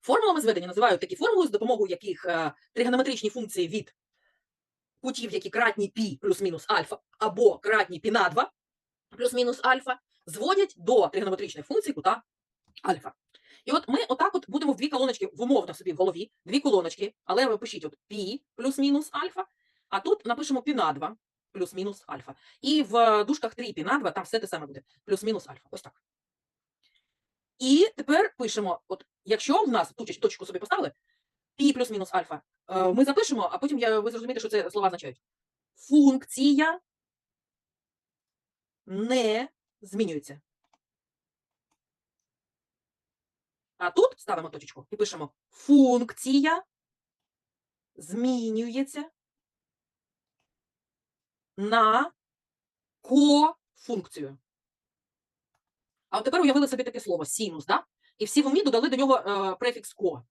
Формулами зведення називають такі формули, з допомогою яких е, тригонометричні функції від кутів, які кратні пі плюс-мінус альфа, або кратні пі на 2 плюс-мінус альфа, зводять до тригонометричної функції кута альфа. І от ми отак от будемо в дві колоночки, в умовно собі в голові, дві колоночки, але ви пишіть от пі плюс-мінус альфа, а тут напишемо пі на 2 плюс-мінус альфа. І в е, дужках 3 пі на 2 там все те саме буде, плюс-мінус альфа. Ось так. І тепер пишемо, от якщо в нас ту точку собі поставили, пі плюс-мінус альфа, е, ми запишемо, а потім я, ви зрозумієте, що це слова означають. Функція не змінюється. А тут ставимо точечку і пишемо функція змінюється на кофункцію. А от тепер уявили собі таке слово синус, да? І всі в умі додали до нього е, префікс ко.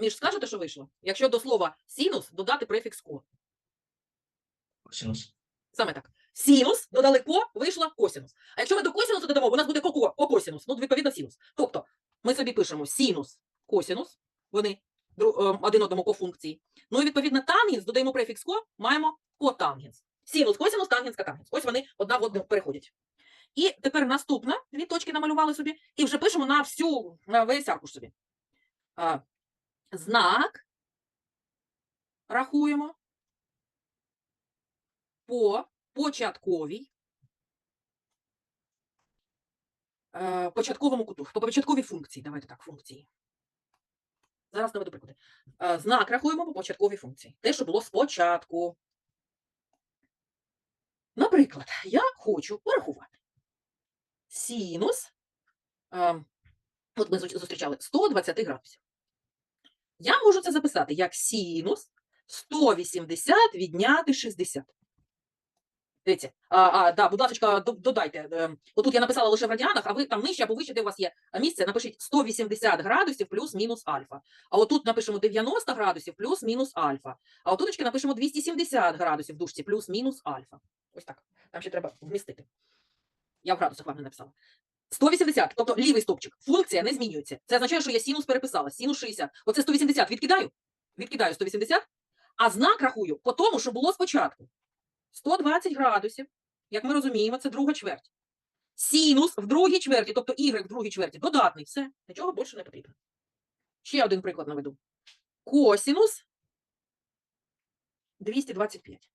Між скажете, що вийшло? Якщо до слова синус додати префікс ко. Косинус. Саме так. Синус додали ко, вийшла косинус. А якщо ми до косинусу додамо, у нас буде коко, кокосинус, ну, відповідно, синус. Тобто ми собі пишемо синус, косинус, вони е, один одному кофункції. Ну і відповідно тангенс, додаємо префікс ко, маємо котангенс. Синус, косинус, тангенс, котангенс. Ось вони одна в одну переходять. І тепер наступна, дві точки намалювали собі, і вже пишемо на всю, на весь аркуш собі. Знак рахуємо по початковій е, початковому куту, по початковій функції. Давайте так, функції. Зараз наведу приклади. Е, Знак рахуємо по початковій функції. Те, що було спочатку. Наприклад, я хочу порахувати синус, е, от ми зустрічали 120 градусів. Я можу це записати як синус 180 відняти 60. Дивіться, а, а, да, будь ласка, додайте. е, Отут я написала лише в радіанах, а ви там нижче або вище, де у вас є місце, напишіть 180 градусів плюс-мінус альфа. А отут напишемо 90 градусів плюс-мінус альфа. А отуточки напишемо 270 градусів в дужці плюс-мінус альфа. Ось так. Там ще треба вмістити. Я в градусах вам не написала. 180, тобто лівий стопчик. Функція не змінюється. Це означає, що я синус переписала. Синус 60. Оце 180 відкидаю. Відкидаю 180, а знак рахую по тому, що було спочатку. 120 градусів, як ми розуміємо, це друга чверть. Синус в другій чверті, тобто y в другій чверті, додатний. Все, нічого більше не потрібно. Ще один приклад наведу. Косінус 225.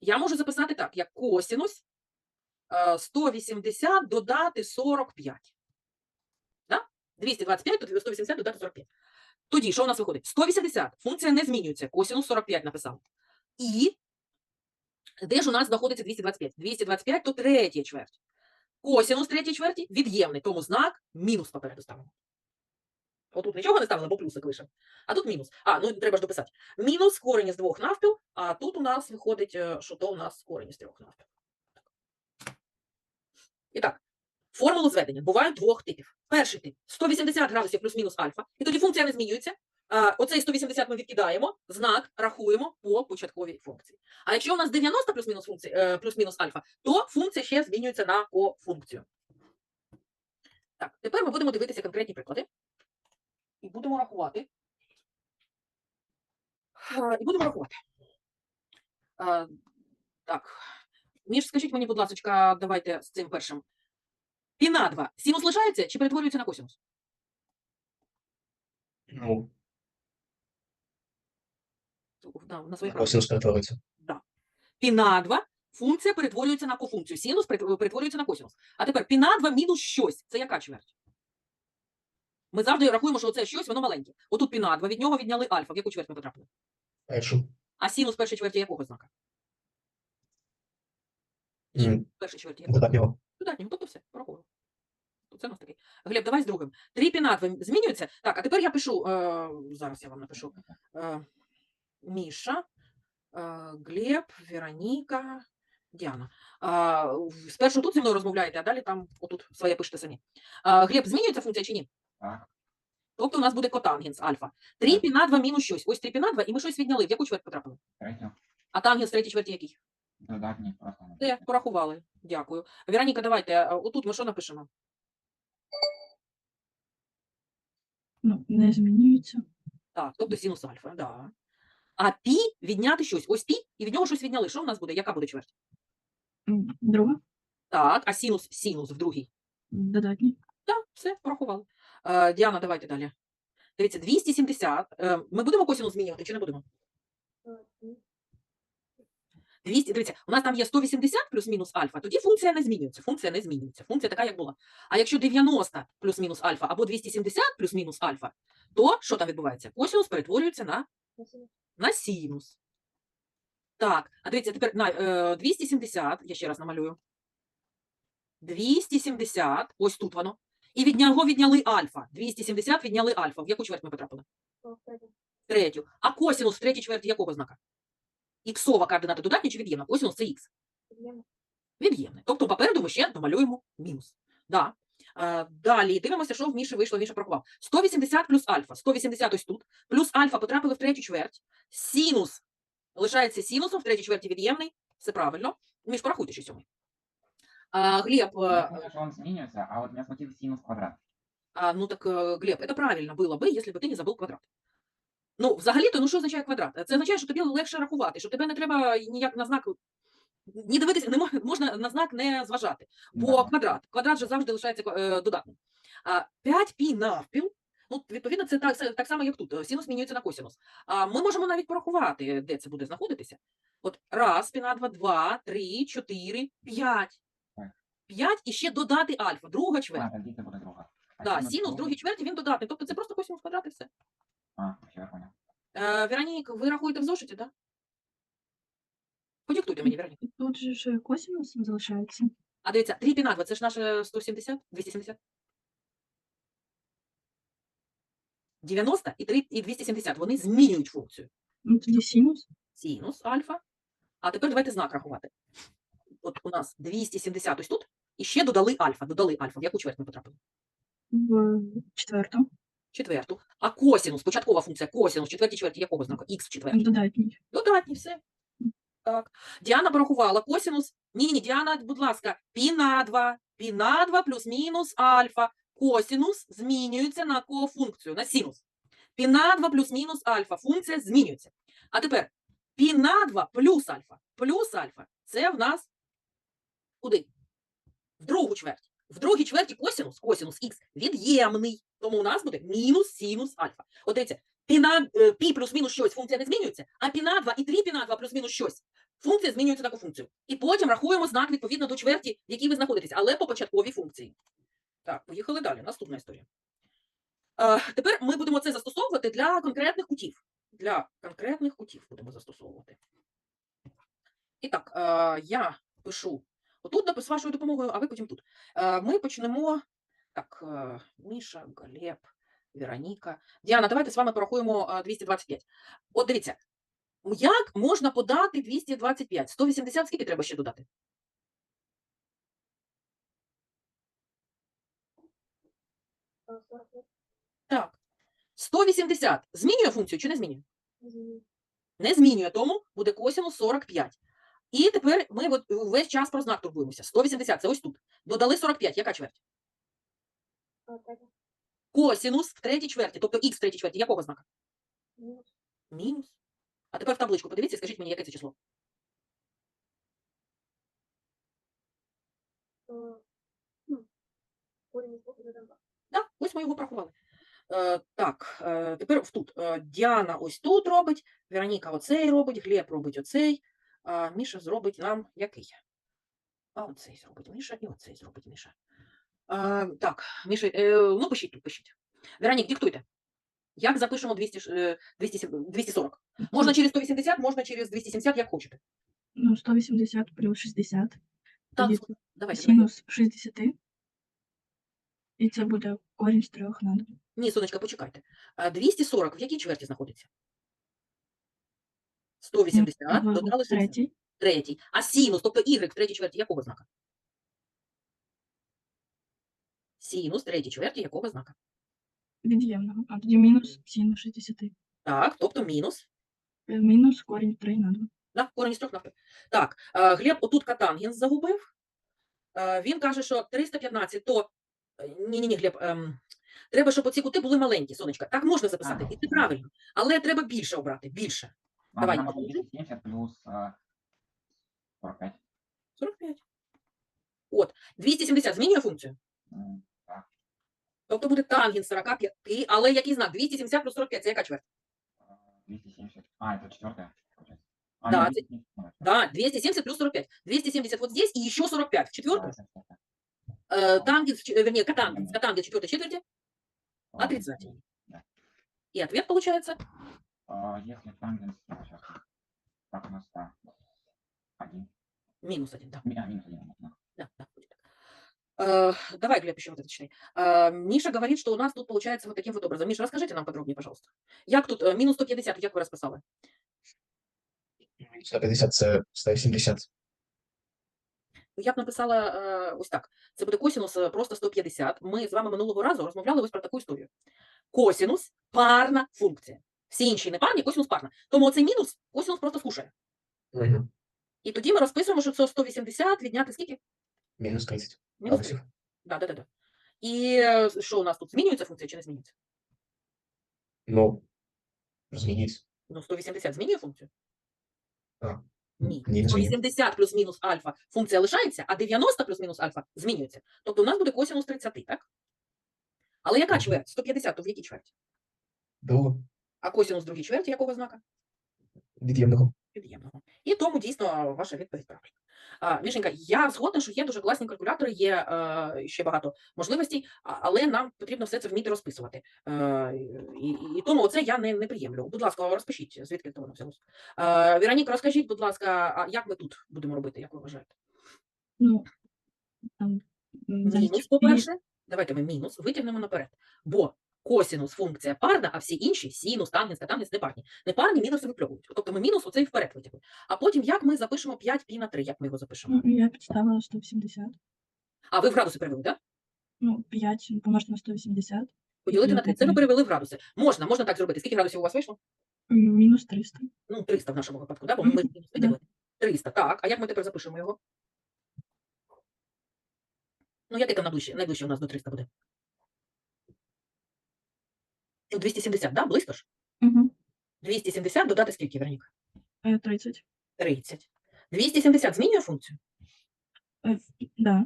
Я можу записати так, як косінус 180 додати 45. Да? 225, то 180 додати 45. Тоді, що у нас виходить? 180. Функція не змінюється. Косінус 45 написав. І де ж у нас знаходиться 225? 225 то третя чверть. Косінус третій чверті від'ємний, тому знак мінус попереду ставимо. Отут нічого не ставили, бо плюсик лише. А тут мінус. А, ну треба ж дописати. Мінус корінь із двох навпіл, а тут у нас виходить, е, що то у нас корінь із трьох навпіл. І так, формулу зведення бувають двох типів. Перший тип 180 градусів плюс-мінус альфа, і тоді функція не змінюється. Оцей 180 ми відкидаємо, знак рахуємо по початковій функції. А якщо у нас 90 плюс-мінус е, плюс-мінус альфа, то функція ще змінюється на кофункцію. Так, тепер ми будемо дивитися конкретні приклади. І будемо рахувати. І будемо рахувати. Так. Між, скажіть мені, будь ласка, давайте з цим першим. Пі на 2. Синус лишається чи перетворюється на косинус? Ну, На, на своїх косинус перетвориться. Пі на 2 функція перетворюється на кофункцію. Синус перетворюється на косинус. А тепер пі на 2 мінус щось. Це яка чверть? Ми завжди рахуємо, що це щось, воно маленьке. Отут пі на 2, від нього відняли альфа. В яку чверть ми потрапили? Першу. А синус першої чверті якого знака? М, Першої чверті якого? Додатнього. Додатнього, тобто все, порахували. Це у нас такий. Глеб, давай з другим. Три пі на 2 змінюється? Так, а тепер я пишу, е, зараз я вам напишу. Е, Міша, е, Глеб, Вероніка, Діана. В- спершу тут зі мною розмовляєте, а далі там отут своє пишете самі. А, Глеб, змінюється функція чи ні? Так. Тобто у нас буде котангенс альфа. 3 пі на 2 мінус щось. Ось 3 пі на 2, і ми щось відняли. В яку чверть потрапили? Третє. А тангенс третій чверті який? Додатні просто. Все, порахували. Дякую. Вероніка, давайте, отут ми що напишемо? Ну, не змінюється. Так, тобто синус альфа, да. А пі відняти щось. Ось пі, і від нього щось відняли. Що в нас буде? Яка буде чверть? Друга Так, а синус, синус в другій. додатній. Так, все, порахували. Е, Діана, давайте далі. Дивіться, 270. Е, ми будемо косинус змінювати чи не будемо? 200, дивіться, у нас там є 180 плюс-мінус альфа, тоді функція не змінюється. Функція не змінюється. Функція така, як була. А якщо 90 плюс-мінус альфа або 270 плюс-мінус альфа, то що там відбувається? Косинус перетворюється на, на синус. Так, а дивіться, тепер на, е, 270, я ще раз намалюю. 270, ось тут воно. І від нього відняли альфа. 270 відняли альфа. В яку чверть ми потрапили? Третю. А косинус в третій чверті якого знака? Іксова координата додатня чи від'ємна? Косинус це х. Від'ємне. Тобто попереду ми ще домалюємо мінус. Да. Е, далі дивимося, що в Міші вийшло, Міша порахував. 180 плюс альфа. 180 ось тут. Плюс альфа потрапили в третю чверть. Синус лишається синусом, в третій чверті від'ємний. Все правильно. Міш, порахуйте ще сьомий. А, Глеб, Я э, помню, что он змінюється, а от меня смутил синус квадрат. а, ну так, э, Глеб, это правильно было бы, если бы ти не забув квадрат. Ну, взагалі-то, ну що означає квадрат? Це означає, що тобі легше рахувати, що тебе не треба ніяк на знак, ні дивитися, не мож- можна на знак не зважати. Бо Да. квадрат, квадрат же завжди лишається е, додатним. А 5 пі навпіл, ну, відповідно, це так, так само, як тут. е, Синус змінюється на косинус. А ми можемо навіть порахувати, де це буде знаходитися. От раз, пі на 2, 2, 3, 4, 5. Так. 5 і ще додати альфа, друга чверть. А, тоді це буде друга. А Да, синус другій чверті він додатний. Тобто це просто косинус квадрат і все. А, я понял. Е, Веронік, ви рахуєте в зошиті, так? Да? Подиктуйте мені, Веронік. Тут же ж косинус залишається. А дивіться, 3 пі на 2, це ж наше 170, 270? 90 і 3 і 270, вони змінюють функцію. Ну, тоді синус. Синус альфа. А тепер давайте знак рахувати. От у нас 270 ось тут, і ще додали альфа, додали альфа. В яку чверть ми потрапили? В четверту. Четверту. А косинус, початкова функція, косинус, четвертій чверті якого знаку? Х четвертій. Додатній. Додатні, все. Так. Діана порахувала косинус. Ні, ні, Діана, будь ласка, пі на 2, пі на 2 плюс-мінус альфа. Косинус змінюється на кофункцію, на синус. Пі на 2 плюс-мінус альфа. Функція змінюється. А тепер пі на 2 плюс альфа. Плюс альфа. Це в нас куди? В другу чверть. В другій чверті косинус, косинус х від'ємний. Тому у нас буде мінус синус альфа. От дивіться, піна е, пі плюс-мінус щось, функція не змінюється, а пі на 2 і 3 пі на 2 плюс-мінус щось. Функція змінюється на кофункцію. І потім рахуємо знак відповідно до чверті, в якій ви знаходитесь, але по початковій функції. Так, поїхали далі. Наступна історія. Е, тепер ми будемо це застосовувати для конкретних кутів. Для конкретних кутів будемо застосовувати. І так, е, я пишу отут з вашою допомогою, а ви потім тут. Е, ми почнемо. Так, е, Міша, Глеб, Вероніка. Діана, давайте з вами порахуємо е, 225. От дивіться, як можна подати 225? 180 скільки треба ще додати? Так. 180 змінює функцію чи не змінює? Не змінює, тому буде косинус 45. І тепер ми от весь час про знак турбуємося. 180 це ось тут. Додали 45. Яка чверть? Косинус в третій чверті, тобто х в третій чверті. Якого знака? Мінус. А тепер в табличку подивіться і скажіть мені, яке це число? Да, ось ми його порахували. Е, так, е, тепер тут. Е, Діана ось тут робить, Вероніка оцей робить, Глеб робить оцей, а Міша зробить нам який? А оцей зробить Міша і оцей зробить Міша. Е, так, Міша, е, ну пишіть тут, пишіть. Веронік, диктуйте. Як запишемо 200, ш- е, 200, 240? Можна через 180, можна через 270, як хочете. Ну, 180 плюс 60. Так, давайте. синус 60. І це буде корінь з трьох на 2. Ні, сонечка, почекайте. А 240 в якій чверті знаходиться? 180, додали 60. третій. Третій. А синус, тобто y в третій чверті якого знака? Синус в третій чверті якого знака? Від'ємного. А тоді мінус синус 60. Так, тобто мінус. Е, Мінус корінь 3 на 2. Да, корінь з трьох навпіл. Так, е, Глеб отут катангенс загубив. Е, Він каже, що 315, то... Ні-ні-ні, Глеб, ем, Треба, щоб оці кути були маленькі, сонечка. Так можна записати, і це правильно. Але треба більше обрати, більше. Давай, Ладно, Павло. 270 плюс э, 45. 45. От, 270 змінює функцію. М, Так. Тобто буде тангенс 45, але який знак? 270 плюс 45, це яка чверть? э, 270. А, это четвертая. получается. А, Да, нет, это- 270, ну, это- Да, 270 плюс 45. 270 вот здесь и еще 45 в да, четвертую. это четвертая. Э, тангенс, в ч- э, вернее, котангенс, котангенс четвертой четверти Ладно, отрицательный. да. И ответ получается А, Если тангенс, ну, сейчас. Так, у нас, да. Один. минус один, да. Ми- А, минус один. вот, да. Да, да, будет так. Э, давай, Глеб, еще вот это читай. Э, Миша говорит, что у нас тут получается вот таким вот образом. Миша, расскажите нам подробнее, пожалуйста. Як тут э, минус 150, як ви розписали? 150 це 170. Я б написала е, ось так. Це буде косінус е, просто 150. Ми з вами минулого разу розмовляли ось про таку історію. Косінус парна функція. Всі інші не парні, косінус парна. Тому оцей мінус косінус просто скушає. Угу. І тоді ми розписуємо, що це 180 відняти скільки? Мінус 30 Мінус 30. Да, да, да, да. І е, що у нас тут? Змінюється функція чи не змінюється? Ну, змінюється. Ну, 180 змінює функцію? А, Ні. Ні, не змінює. 180 плюс-мінус альфа функція лишається, а 90 плюс-мінус альфа змінюється. Тобто у нас буде косінус 30, так? Але яка чверть? 150, то в якій чверті? До А косінус другій чверті якого знака? від'ємного. Від'ємного. І тому дійсно ваша відповідь правильна. Мішенька, я згодна, що є дуже класні калькулятори, є е, ще багато можливостей, але нам потрібно все це вміти розписувати. Е, і, і- тому це я не, не приємлю. Будь ласка, розпишіть, звідки це воно взялося. Е, Віроніка, розкажіть, будь ласка, а як ми тут будемо робити, як ви вважаєте? Ну, там, Мінус, по-перше, давайте ми мінус витягнемо наперед. Бо косінус функція парна, а всі інші синус, тангенс, катангенс непарні. Непарні мінуси випльовують. Тобто ми мінус оцей вперед витягли. А потім як ми запишемо 5 пі на 3, як ми його запишемо? Ну, я підставила 180. А ви в градуси перевели, так? Ну, 5 помножити на 180. Поділити на 3. Це Мгм. перевели в градуси. Можна, можна так зробити. Скільки градусів у вас вийшло? Мінус 300. Ну, 300 в нашому випадку, да? бо ми мінус виділили. 300, так. А як ми тепер запишемо його? Ну, яке там найближче, найближче у нас до 300 буде? Ну, 270, да? Близько ж? Угу. 270 додати скільки, Вероніка? 30. 30. 270 змінює функцію? Е, Да.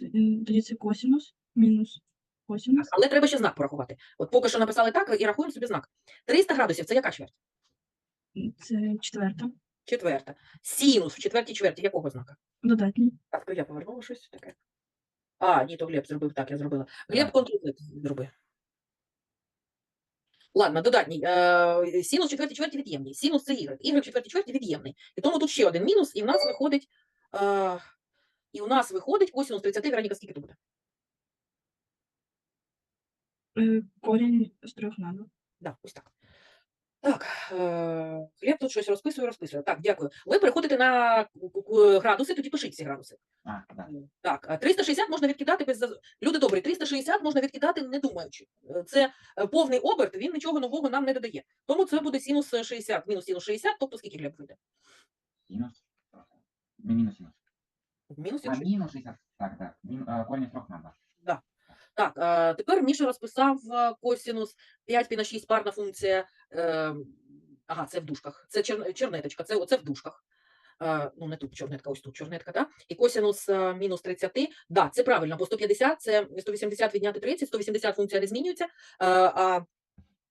Т- м, Тоді це косінус, мінус косінус. Але треба ще знак порахувати. От поки що написали так і рахуємо собі знак. 300 градусів це яка чверть? Це четверта. Четверта. Синус в четвертій чверті якого знака? Додатній. Так, то я повернула щось таке. А, ні, то Глеб зробив так, я зробила. Глеб Так. контроль зроби. Ладно, додатній. Е, синус в четвертій чверті від'ємний. Синус це y. Y четвертій чверті від'ємний. І тому тут ще один мінус, і в нас виходить. Е, і у нас виходить косинус 30, Вероніка, скільки тут буде? Е, Корінь з трьох надо. Так, Да, ось так. Так, е, Глеб тут щось розписує, розписує. Так, дякую. Ви переходите на градуси, тоді пишіть ці градуси. А, да. Так, а 360 можна відкидати без люди добрі. 360 можна відкидати не думаючи. Е, Це е, повний оберт, він нічого нового нам не додає. Тому це буде синус е, 60, мінус синус 60, тобто скільки Глеб вийде? Синус. Не минус синус. Мінус А, синус 60. минус 60. Так, да. Мин, а, корень из трех. Так, е, тепер Міша розписав е, косинус 5 пі на 6 парна функція. Е, Ага, це в дужках. Це чер- чернеточка, це, це в дужках. Е, Ну, не тут чорнетка, ось тут чорнетка, так? І косинус е, мінус 30, да, це правильно, бо 150 це 180 відняти 30, 180 функція не змінюється, е, а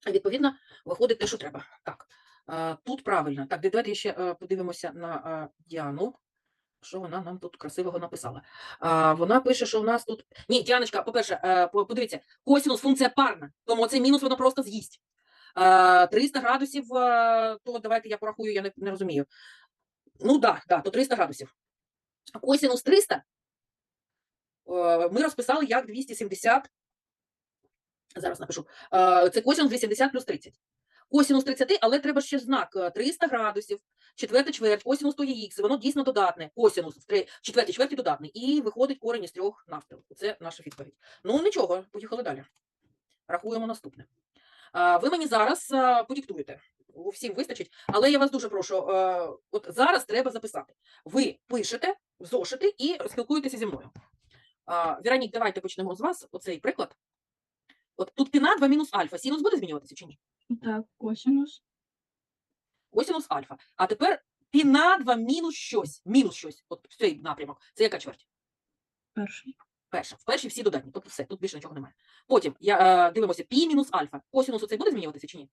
відповідно виходить те, що треба. Так, е, тут правильно. Так, давайте ще е, подивимося на е, Діану. Що вона нам тут красивого написала? А, вона пише, що у нас тут. Ні, Діаночка, по-перше, е, подивіться, косинус функція парна, тому цей мінус воно просто з'їсть. Е, 300 градусів, е, то давайте я порахую, я не, не розумію. Ну так, да, да, то 300 градусів. А Косинус 300 е, ми розписали як 270. Зараз напишу. Е, Це косинус 270 плюс 30. Косинус 30, але треба ще знак е, 300 градусів, четверта чверть, косинус то є х, воно дійсно додатне. Косинус в четвертій чверті додатний. І виходить корень із трьох навпіл. Це наша відповідь. Ну нічого, поїхали далі. Рахуємо наступне. Ви мені зараз. У Всім вистачить, але я вас дуже прошу. От зараз треба записати. Ви пишете в зошити і спілкуєтеся зі мною. А, Віронік, давайте почнемо з вас. Оцей приклад. От тут пі на 2 мінус альфа. Синус буде змінюватися чи ні? Так, косинус. Косинус альфа. А тепер пі на 2 мінус щось. Мінус щось. От цей напрямок. Це яка чверть? Перший. Перша. В першій всі додатні. Тобто все, тут більше нічого немає. Потім я, е, дивимося пі мінус альфа. Косинус оцей буде змінюватися чи ні?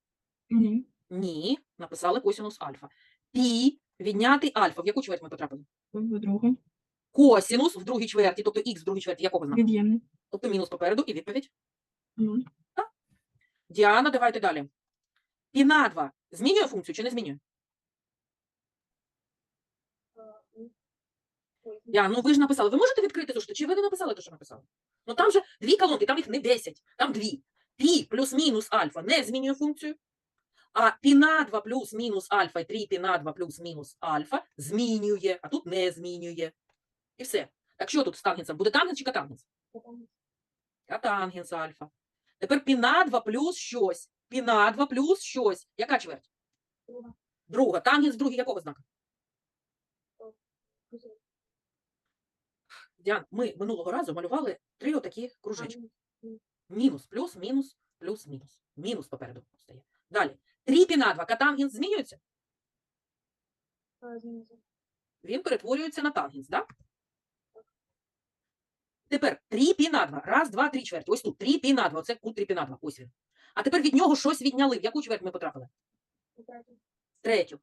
Ні. Ні. Написали косинус альфа. Пі відняти альфа. В яку чверть ми потрапили? В другу. Косинус в другій чверті, тобто х в другій чверті якого знаку? Від'ємний. Тобто мінус попереду і відповідь. Нуль. Діана, давайте далі. Пі на 2 змінює функцію чи не змінює? Діана, ну ви ж написали. Ви можете відкрити зошити? Чи ви не написали те, що написали? Ну там же дві колонки, там їх не 10, там дві. Пі плюс-мінус альфа не змінює функцію. А пі на 2 плюс-мінус альфа і 3 пі на 2 плюс-мінус альфа змінює, а тут не змінює. І все. Так що тут з тангенсом? Буде тангенс чи катангенс? Катангенс альфа. Тепер пі на 2 плюс щось. Пі на 2 плюс щось. Яка чверть? Друга. Друга. Тангенс другий якого знака? Діан, ми минулого разу малювали три отакі кружечки. Мінус, плюс, мінус, плюс, мінус. Мінус попереду стає. Далі. 3 пі на 2. Катангенс змінюється? Він перетворюється на тангенс, так? Тепер 3 пі на 2. Раз, два, три чверті. Ось тут 3 пі на 2. Оце кут 3 пі на 2. Ось він. А тепер від нього щось відняли. В яку чверть ми потрапили? В третю.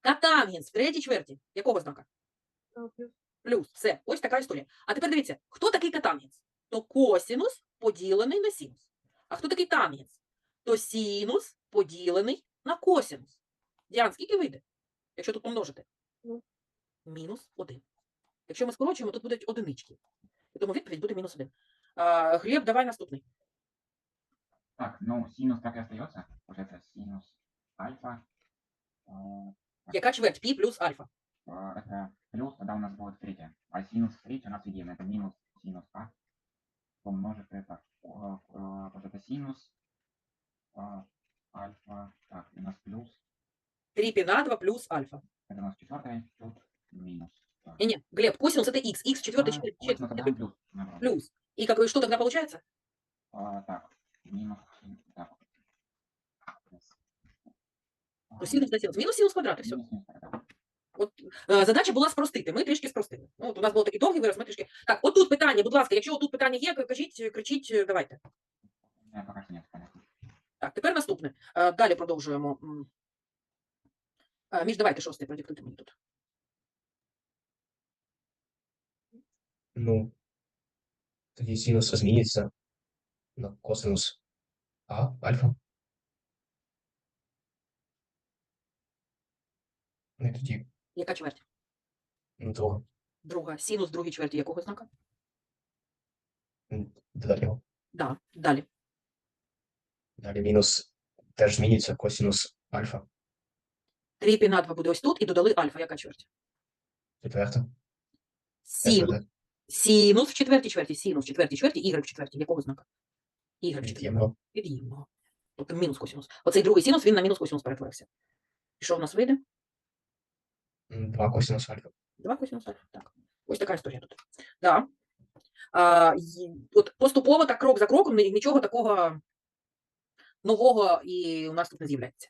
Катангенс в третій чверті. Якого знака? Плюс. Все. Ось така історія. А тепер дивіться, хто такий катангенс? То косінус поділений на синус. А хто такий тангенс? То синус поділений на косінус. Діан, скільки вийде? Якщо тут помножити? Ну. Мінус один. Якщо ми скорочуємо, тут будуть одинички. Тому відповідь буде мінус один. А, Глеб, давай наступний. Так, ну, синус так и остается. Получается синус альфа. Яка чверть? Пі плюс альфа. э, Это плюс, тогда у нас будет третье. А синус третье у нас единое. Это минус синус а. Помножить это. э, э, Вот это синус э, альфа. Так, у нас плюс. 3 пі на 2 плюс альфа. Это у нас четвертое. Тут минус. Так. Не, не, Глеб, косинус это х. х четвертый, А, четвертый, ой, ну, четвертый, тогда это плюс. наоборот. плюс. И как, что тогда получается? А, так, минус. Так. Плюс. Ну, синус на синус. Мінус синус квадрат, і все. Минус задача була спростити. Ми трішки спростили. Ну, от у нас було такий довгий вираз, ми трішки. Так, отут питання, будь ласка, якщо отут питання є, кажіть, кричіть, е, давайте. Так, тепер наступне. Е, Далі продовжуємо. Е, Між, давайте шостий, продиктуйте мені тут. Ну, тоді синус зміниться на косинус А, альфа. Ну і тоді Яка чверть? друга. Друга. Синус другій чверті якого знака? Додатнього. Да. Далі. Далі мінус теж зміниться косинус альфа. 3 пі на 2 буде ось тут і додали альфа. Яка чверть? Четверта. Синус. Синус в четвертій чверті. Синус в четвертій чверті. Y в четвертій. Якого знака? Y в четвертій. Від'ємного. Від'ємного. Тобто мінус косинус. Оцей другий синус, він на мінус косинус перетворився. І що в нас вийде? Два косинус альфа. Два косинус альфа. Так. Ось така історія тут. Да. А, і, от поступово, так крок за кроком, нічого такого нового і у нас тут не з'являється.